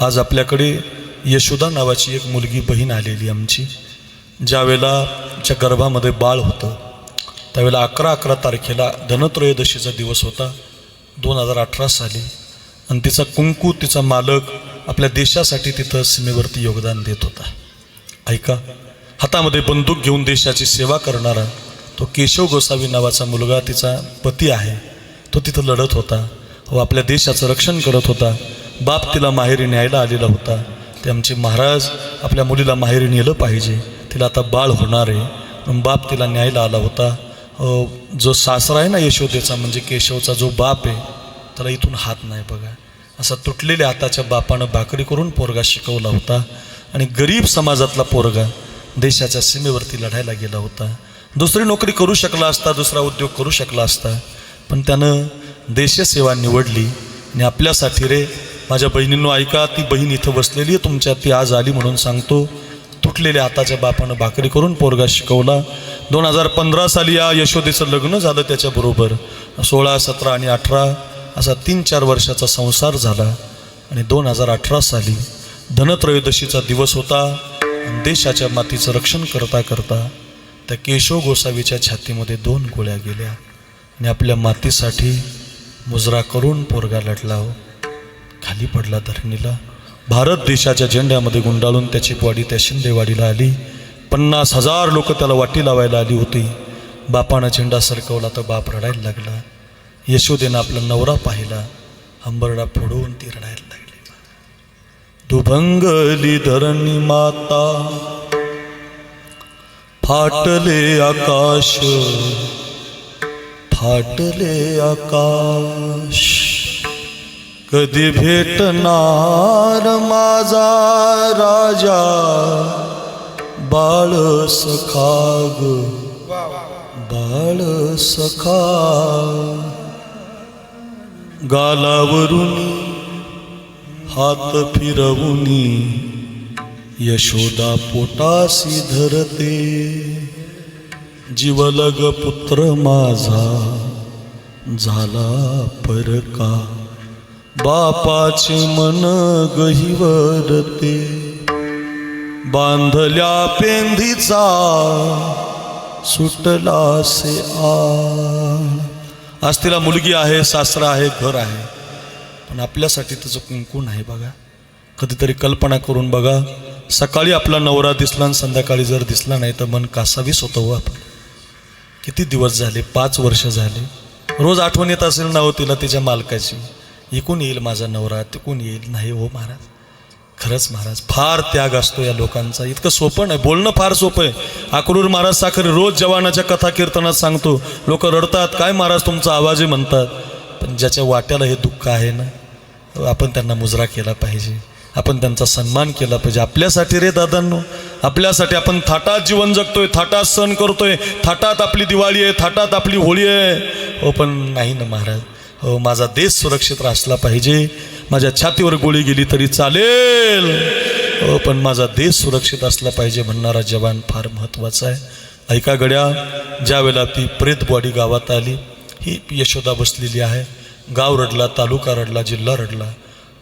आज आपल्याकडे यशोदा नावाची एक मुलगी बहीण आलेली आमची. ज्यावेळेला तिच्या गर्भामध्ये बाळ होतं त्यावेळेला अकरा अकरा तारखेला धनत्रयोदशीचा दिवस होता दोन हजार अठरा साली. आणि तिचा कुंकू तिचा मालक आपल्या देशासाठी तिथं सीमेवरती योगदान देत होता. ऐका हातामध्ये बंदूक घेऊन देशाची सेवा करणारा तो केशव गोसावी नावाचा मुलगा तिचा पती आहे. तो तिथं लढत होता. व आपल्या देशाचं रक्षण करत होता. बाप तिला माहेरी न्यायला आलेला होता. ते आमचे महाराज आपल्या मुलीला माहेरी नेलं पाहिजे. तिला आता बाळ होणार आहे. पण बाप तिला न्यायला आला होता. जो सासरा आहे ना यशोदेचा म्हणजे केशवचा जो बाप आहे त्याला इथून हात नाही बघा. असा तुटलेल्या हाताच्या बापानं भाकरी करून पोरगा शिकवला होता. आणि गरीब समाजातला पोरगा देशाच्या सीमेवरती लढायला गेला होता. दुसरी नोकरी करू शकला असता दुसरा उद्योग करू शकला असता. पण त्यानं देशसेवा निवडली आणि आपल्यासाठी रे माझ्या बहिणींनो ऐका ती बहीण इथं बसलेली आहे. तुमच्या ती आज आली म्हणून सांगतो. तुटलेल्या हाताच्या बापानं भाकरी करून पोरगा शिकवला. दोन हजार पंधरा साली या यशोदेचं लग्न झालं त्याच्याबरोबर सोळा सतरा आणि अठरा असा तीन चार वर्षाचा संसार झाला. आणि दोन हजार अठरा साली धनत्रयोदशीचा दिवस होता. देशाच्या मातीचं रक्षण करता करता त्या केशव गोसावीच्या छातीमध्ये दोन गोळ्या गेल्या. आणि आपल्या मातीसाठी मुजरा करून पोरगा लढला हो. खाली पडला धरणीला. भारत देशाच्या झेंड्यामध्ये गुंडाळून त्याची वाडी त्या शिंदेवाडीला आली. पन्नास हजार लोक त्याला वाटी लावायला आली होती. बापानं झेंडा सरकवला तर बाप रडायला लागला. यशोदेनं आपला नवरा पाहिला. हंबरडा फोडून ती रडायला लागली. दुभंगली धरणी माता फाटले आकाश फाटले आकाश. कधी भेटणार माझा राजा? बाळ सखाग. बाळ सखा. गालावरून हात फिरवून यशोदा पोटासी धरते. जीवलग पुत्र माझा झाला परका. बापाचे मन गहिवरते. बांधल्या पेंधीचा सुटला से आ आज तिला मुलगी आहे सासरा आहे घर आहे. पण आपल्यासाठी तिचं कुंकू आहे बघा. कधीतरी कल्पना करून बघा सकाळी आपला नवरा दिसला आणि संध्याकाळी जर दिसला नाही तर मन कासावीस होतं हो आपण. किती दिवस झाले? पाच वर्ष झाले. रोज आठवण येत असेल ना हो तिला तिच्या मालकाची. इकून येईल माझा नवरा तिकून येईल. नाही हो महाराज. खरंच महाराज फार त्याग असतो या लोकांचा. इतकं सोपं नाही. बोलणं फार सोपं आहे. आकरूर महाराज साखर रोज जवानाच्या कथा कीर्तनात सांगतो. लोक रडतात काय महाराज तुमचा आवाजही म्हणतात. पण ज्याच्या वाट्याला हे दुःख आहे ना आपण त्यांना मुजरा केला पाहिजे. आपण त्यांचा सन्मान केला पाहिजे. आपल्यासाठी रे दादांनो. आपल्यासाठी आपण थाटात जीवन जगतोय थाटात सण करतोय. थाटात आपली दिवाळी आहे थाटात आपली होळी आहे. हो पण नाही ना महाराज. हो माझा देश सुरक्षित असला पाहिजे. माझ्या छातीवर गोळी गेली तरी चालेल. हो पण माझा देश सुरक्षित असला पाहिजे म्हणणारा जवान फार महत्त्वाचा आहे. ऐका गड्या ज्यावेळेला ती प्रेत बॉडी गावात आली ही यशोदा बसलेली आहे. गाव रडला तालुका रडला जिल्हा रडला.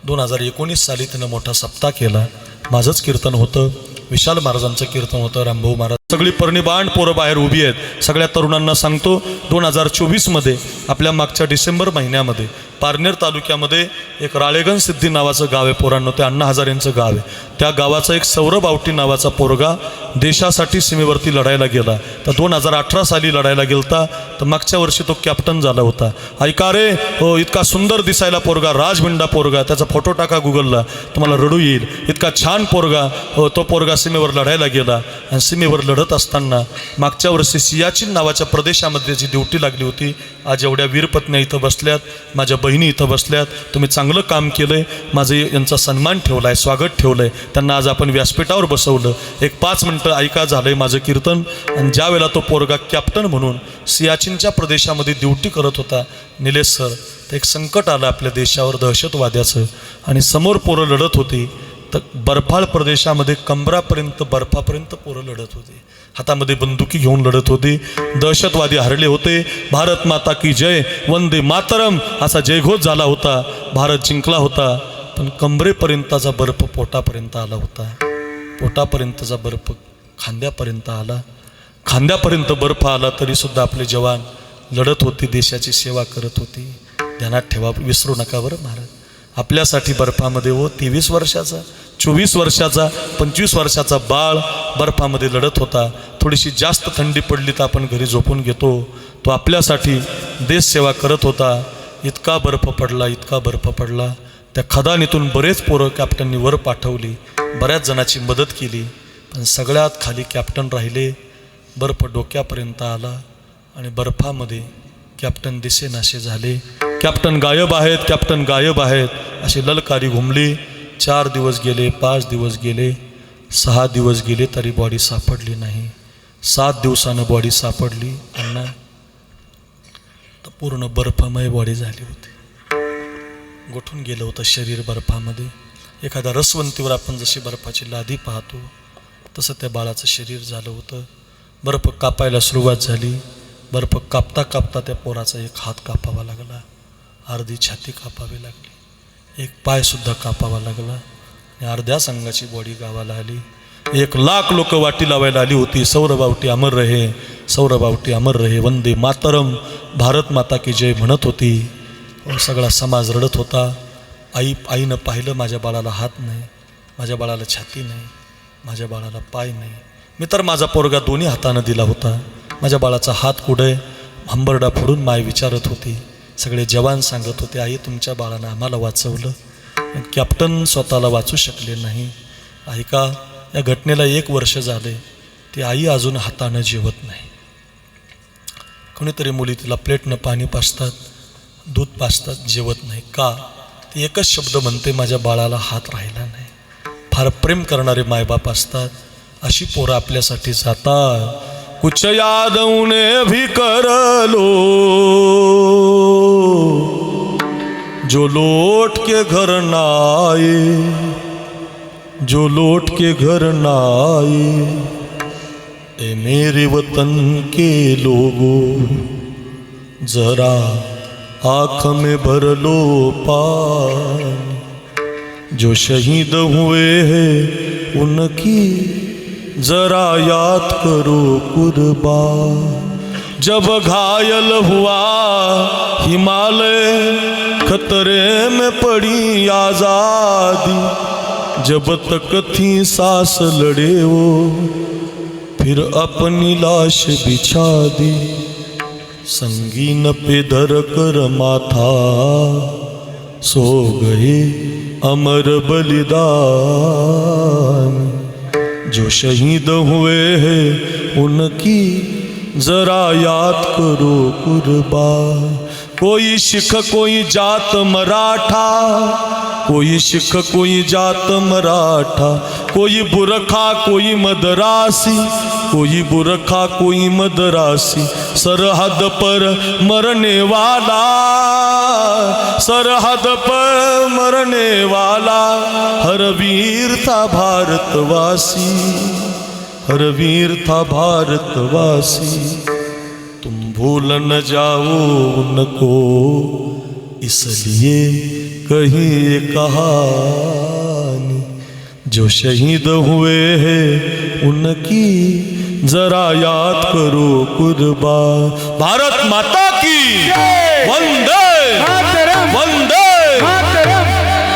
दोन हजार एकोणीस साली तिनं मोठा सप्ताह केला. माझंच कीर्तन होतं. विशाल महाराजांचं कीर्तन होतं रामभाऊ महाराज. सगळी पर्णिबाण पोरं बाहेर उभी आहेत. सगळ्या तरुणांना सांगतो दोन हजार चोवीसमध्ये आपल्या मागच्या डिसेंबर महिन्यामध्ये पारनेर तालुक्यामध्ये एक राळेगण सिद्धी नावाचं गाव आहे पोरांनो ते अण्णा हजारेंचं गाव आहे. त्या गावाचा एक सौरभ आवटी नावाचा पोरगा देशासाठी सीमेवरती लढायला गेला. तर दोन हजार अठरा साली लढायला गेलता. तर मागच्या वर्षी तो कॅप्टन झाला होता. ऐका रे हो इतका सुंदर दिसायला पोरगा राजभिंडा पोरगा त्याचा फोटो टाका गुगलला तुम्हाला रडू येईल. इतका छान पोरगा हो तो पोरगा सीमेवर लढायला गेला. आणि सीमेवर लढत असताना मागच्या वर्षी सियाचीन नावाच्या प्रदेशामध्ये जी ड्युटी लागली होती आज एवढ्या वीरपत्न्या इथं बसल्यात माझ्या बहिणी इथं बसल्यात. तुम्ही चांगलं काम केलं आहे माझं यांचा सन्मान ठेवला आहे स्वागत ठेवलं आहे त्यांना आज आपण व्यासपीठावर बसवलं. एक पाच मिनटं ऐका झालंय माझं कीर्तन. आणि ज्या वेळेला तो पोरगा कॅप्टन म्हणून सियाचिनच्या प्रदेशामध्ये ड्युटी करत होता निलेश सर तर एक संकट आलं आपल्या देशावर दहशतवाद्याचं. आणि समोर पोरं लढत होती तर बर्फाळ प्रदेशामध्ये कंबरापर्यंत बर्फापर्यंत पोरं लढत होती. हातामध्ये बंदुकी घेऊन लढत होती. दहशतवादी हरले होते. भारत माता की जय वंदे मातरम असा जयघोष झाला होता. भारत जिंकला होता. पण कंबरेपर्यंतचा बर्फ पोटापर्यंत आला होता. पोटापर्यंतचा बर्फ खांद्यापर्यंत आला. खांद्यापर्यंत बर्फ आला तरी सुद्धा आपले जवान लढत होते देशाची सेवा करत होती. ध्यानात ठेवा विसरू नका बरं महाराज. आपल्यासाठी बर्फामध्ये हो तेवीस वर्षाचा चोवीस वर्षाचा पंचवीस वर्षाचा बाळ बर्फामध्ये लढत होता. थोडीशी जास्त थंडी पडली तर आपण घरी झोपून घेतो. तो आपल्यासाठी देशसेवा करत होता. इतका बर्फ पडला इतका बर्फ पडला. त्या खदानीतून बरेच पोरं कॅप्टननी वर पाठवली. बऱ्याच जणाची मदत केली. पण सगळ्यात खाली कॅप्टन राहिले बर्फ डोक्यापर्यंत आला आणि बर्फामध्ये कॅप्टन दिसेनासे झाले. कॅप्टन गायब आहेत कॅप्टन गायब आहेत अशी ललकारी घुमली. चार दिवस गेले पाच दिवस गेले सहा दिवस गेले तरी बॉडी सापडली नाही. सात दिवसानं बॉडी सापडली. अण्णा तर पूर्ण बर्फामय बॉडी झाली होती. गोठून गेलं होतं शरीर बर्फामध्ये. एखाद्या रसवंतीवर आपण जशी बर्फाची लादी पाहतो तसं त्या बाळाचं शरीर झालं होतं. बर्फ कापायला सुरुवात झाली. बर्फ कापता कापता त्या पोराचा एक हात कापावा लागला. अर्धी छाती कापावी लागली. एक पायसुद्धा कापावा लागला. आणि अर्ध्या संघाची बॉडी गावाला आली. एक लाख लोक वाटी लावायला आली होती. सौरबावटी अमर रहे सौरबावटी अमर रहे वंदे मातरम भारत माता की जय म्हणत होती. हो, सगळा समाज रडत होता. आई आईनं पाहिलं माझ्या बाळाला हात नाही माझ्या बाळाला छाती नाही. माझ्या बाळाला पाय नाही. मी तर माझा पोरगा दोन्ही हातानं दिला होता. माझ्या बाळाचा हात कुठे? हंबरडा फोडून माय विचारत होती. सगळे जवान सांगत होते आई तुमच्या बाळानं आम्हाला वाचवलं कॅप्टन स्वतःला वाचू शकले नाही. ऐका या घटनेला एक वर्ष झाले. ती आई अजून हातानं जेवत नाही. कोणीतरी मुली तिला प्लेटनं पाणी पाजतात दूध पाजतात जेवत नाही. का? ती एकच शब्द म्हणते माझ्या बाळाला हात राहिला नाही. फार प्रेम करणारे मायबाप असतात. अशी पोरं आपल्यासाठी जातात. कुछ याद उन्हें भी कर लो जो लौट के घर ना आए जो लौट के घर ना आए ए मेरे वतन के लोगों, जरा आँख में भर लो पानी। जो शहीद हुए हैं, उनकी जरा याद करो कुर्बान। जब घायल हुआ, हिमालय खतरे में पड़ी आज़ादी। जब तक थी सांस लड़े वो, फिर अपनी लाश बिछा दी। संगीन पे धर कर माथा सो गए। अमर बलिदान। जो शहीद हुए हैं, उनकी जरा याद करो कुर्बान। कोई सिख कोई जात मराठा, कोई सिख कोई जात मराठा। कोई बुरखा, कोई मदरासी कोई बुरखा, कोई मदरासी, सरहद पर मरने वाला, सरहद पर मरने वाला, हर वीर था भारतवासी, हर वीर था भारतवासी। तुम भूल न जाओ उनको, इसलिए कहीं ये कहानी। जो शहीद हुए हैं उनकी जरा याद करो कुर्बा। भारत माता की। वंदे। वंदे।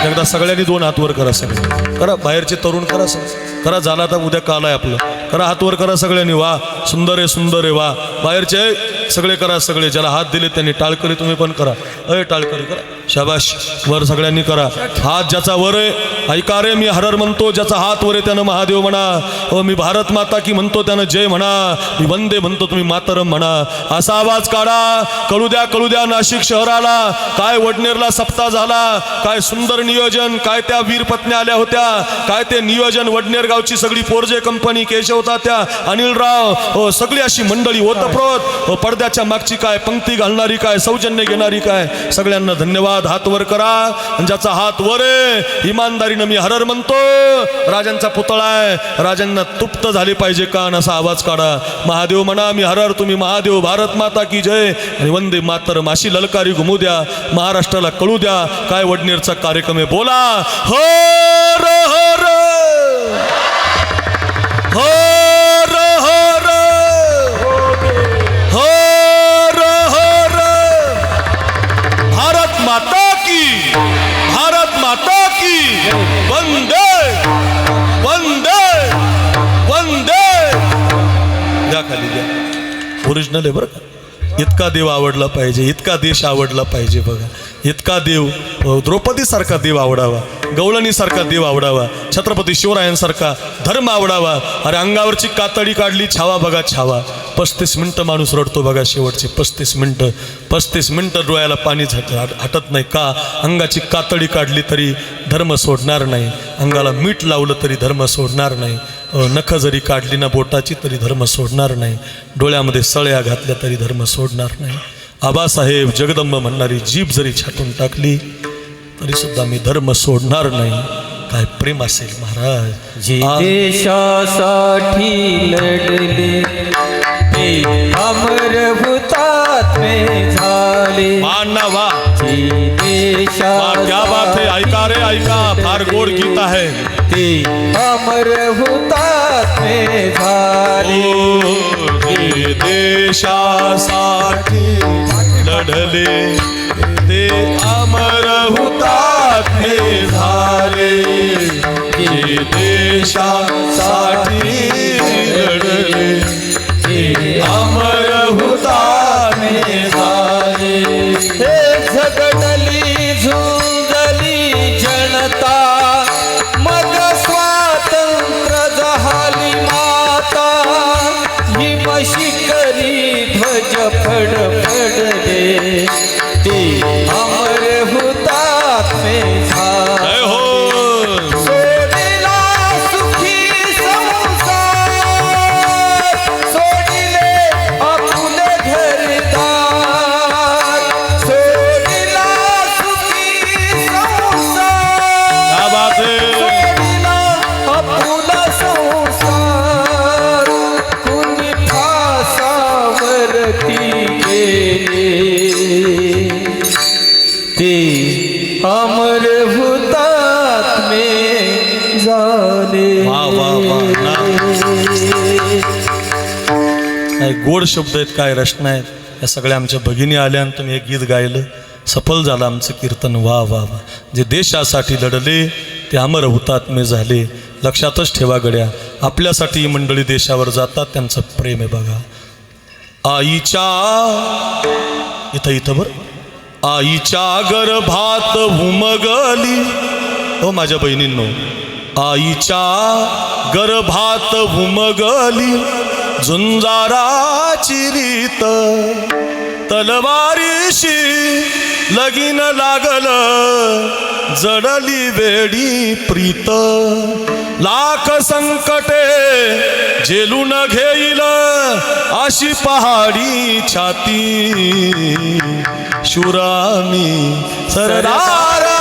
एकदा सगळ्यांनी दोन हात वर करा सगळे। करा बाहेरचे तरुण करा सगळे. करा झाला तर उद्या काल आहे आपलं। करा हात वर करा सगळ्यांनी वा। सुंदर आहे सुंदर आहे वा। बाहेरचे सगळे करा सगळे। ज्याला हात दिले त्यांनी टाळकरी तुम्ही पण करा। अय टाळकरी करा। शाबाश. वर सगळ्यांनी करा. हात ज्याचा वर आहे ऐका रे मी हरर म्हणतो ज्याचा हात वर आहे त्यानं महादेव म्हणा. हो मी भारत माता की म्हणतो त्यानं जय म्हणा. मी वंदे म्हणतो तुम्ही मातरम म्हणा. असा आवाज काढा. कळू द्या कळू द्या नाशिक शहराला. काय वडनेरला सप्ताह झाला. काय सुंदर नियोजन. काय त्या वीर पत्न्या आल्या होत्या. काय ते नियोजन वडनेर गावची सगळी पोरजे कंपनी केशव त्या अनिलराव हो सगळी अशी मंडळी ओतप्रोत. हो पडद्याच्या मागची काय पंक्ती घालणारी काय सौजन्य घेणारी काय? सगळ्यांना धन्यवाद. हात वर करा. आणि ज्याचा हात वर आहे इमानदारीनं मी हरर म्हणतो. राजांचा पुतळा आहे. राजांना तुप्त झाली पाहिजे कान असा आवाज काढा. महादेव म्हणा मी हरर तुम्ही महादेव भारत माता की जय. आणि वंदे मातर माशी ललकारी घुमू द्या. महाराष्ट्राला कळू द्या. काय वडनेरचा कार्यक्रम आहे बोला. हर हर! हर ओरिजिनल आहे बरं का. इतका देव आवडला पाहिजे इतका देश आवडला पाहिजे बघा. इतका देव द्रौपदीसारखा देव आवडावा गवळणीसारखा देव आवडावा छत्रपती शिवरायांसारखा धर्म आवडावा. अरे अंगावरची कातडी काढली छावा बघा छावा. पस्तीस मिनटं माणूस रडतो बघा शेवटचे पस्तीस मिनटं. पस्तीस मिनटं डोळ्याला पाणी झट हटत नाही का? अंगाची कातडी काढली तरी धर्म सोडणार नाही. अंगाला मीठ लावलं तरी धर्म सोडणार नाही. नखं जरी काढली ना बोटाची तरी धर्म सोडणार नाही. डोळ्यामध्ये सळ्या घातल्या तरी धर्म सोडणार नाही. आबासाहेब जगदंब म्हणणारी जीभ जरी छाटून टाकली तरी सुद्धा मी धर्म सोडणार नाही. काय प्रेम असेल महाराज? जे देशासाठी लढले अमर झाले. मानना वा जे वा क्या बात है ऐका रे ऐका फार गोड गीत आहे. जी अमर हुतात्मे झाले. ओ, देशासाठी लढले. ते अमर हुतात्मे झाले. देशा ी ध्वज पडे गोड शब्द आहेत काय रचना आहेत या सगळ्या आमच्या भगिनी आल्या आणि तुम्ही हे गीत गायलं. सफल झालं आमचं कीर्तन वा वा वा. जे देशासाठी लढले ते अमर हुतात्मे झाले. लक्षातच ठेवा गड्या आपल्यासाठी ही मंडळी देशावर जातात त्यांचं प्रेम आहे बघा. आईच्या इथं इथं बरं. आईच्या गर्भात उमगली. हो माझ्या बहिणींनो. आईच्या गर्भात उमगली. झुंजाराची रीत. तलवारीशी लगीन लागल. जडली वेडी प्रीत. लाख संकटे झेलून घेईल अशी पहाडी छाती. शुरामी सरदार